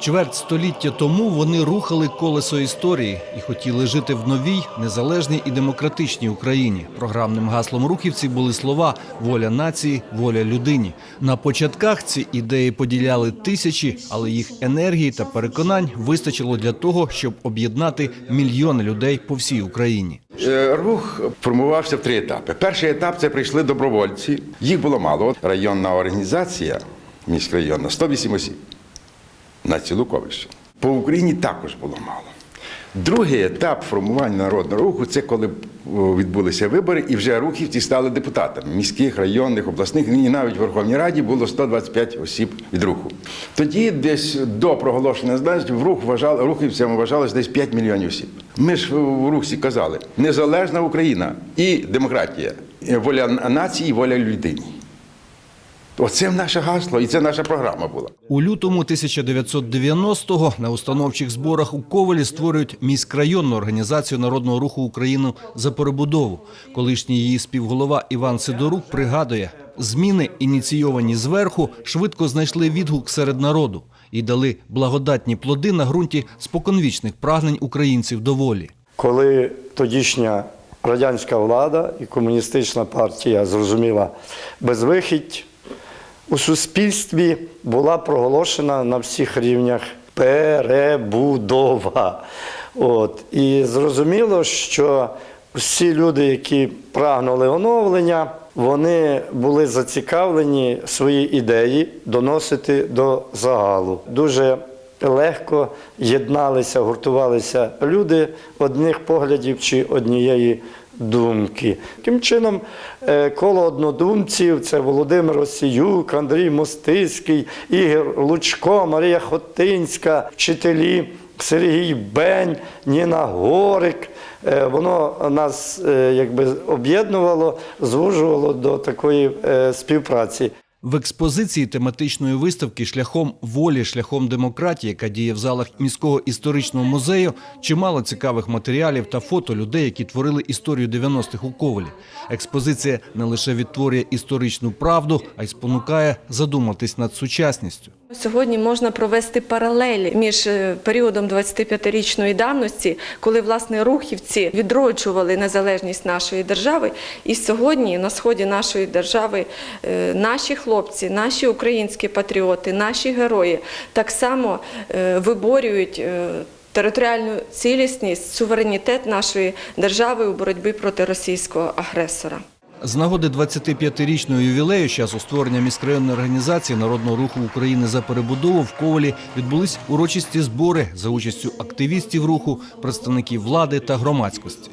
Чверть століття тому вони рухали колесо історії і хотіли жити в новій, незалежній і демократичній Україні. Програмним гаслом рухівців були слова воля нації, воля людині. На початках ці ідеї поділяли тисячі, але їх енергії та переконань вистачило для того, щоб об'єднати мільйони людей по всій Україні. Е, Рух формувався в три етапи. Перший етап це прийшли добровольці. Їх було мало. Районна організація, міськрайонна, 108 осіб на цілу Ковищу. По Україні також було мало. Другий етап формування народного руху це коли відбулися вибори, і вже рухівці стали депутатами міських, районних, обласних, і навіть в Верховній Раді було 125 осіб від руху. Тоді десь до проголошення незалежності в рух вважали, рухівцям вважалось десь 5 мільйонів осіб. Ми ж в рухці казали: незалежна Україна і демократія, воля нації, воля людині. Оце наше гасло, і це наша програма була. У лютому 1990-го на установчих зборах у Ковалі створюють міськрайонну організацію народного руху України за перебудову. Колишній її співголова Іван Сидорук пригадує, зміни, ініційовані зверху, швидко знайшли відгук серед народу і дали благодатні плоди на ґрунті споконвічних прагнень українців до волі. коли тодішня радянська влада і комуністична партія зрозуміла безвихідь, у суспільстві була проголошена на всіх рівнях перебудова. От. І зрозуміло, що всі люди, які прагнули оновлення, вони були зацікавлені свої ідеї доносити до загалу. Дуже легко єдналися, гуртувалися люди одних поглядів чи однієї думки. Таким чином, е, коло однодумців це Володимир Осіюк, Андрій Мостицький, Ігор Лучко, Марія Хотинська, вчителі Сергій Бень, Ніна Горик. Е, Воно нас е, якби об'єднувало, звужувало до такої співпраці. В експозиції тематичної виставки шляхом волі, шляхом демократії, яка діє в залах міського історичного музею, чимало цікавих матеріалів та фото людей, які творили історію 90-х у Ковалі. Експозиція не лише відтворює історичну правду, а й спонукає задуматись над сучасністю. Сьогодні можна провести паралелі між е, періодом 25-річної давності, коли власне рухівці відроджували незалежність нашої держави, і сьогодні на сході нашої держави е, наші хлопці, наші українські патріоти, наші герої так само е, виборюють. Територіальну цілісність, суверенітет нашої держави у боротьбі проти російського агресора. З нагоди 25-річного ювілею часу створення міськрайонної організації Народного руху України за перебудову в Ковалі відбулись урочисті збори за участю активістів руху, представників влади та громадськості.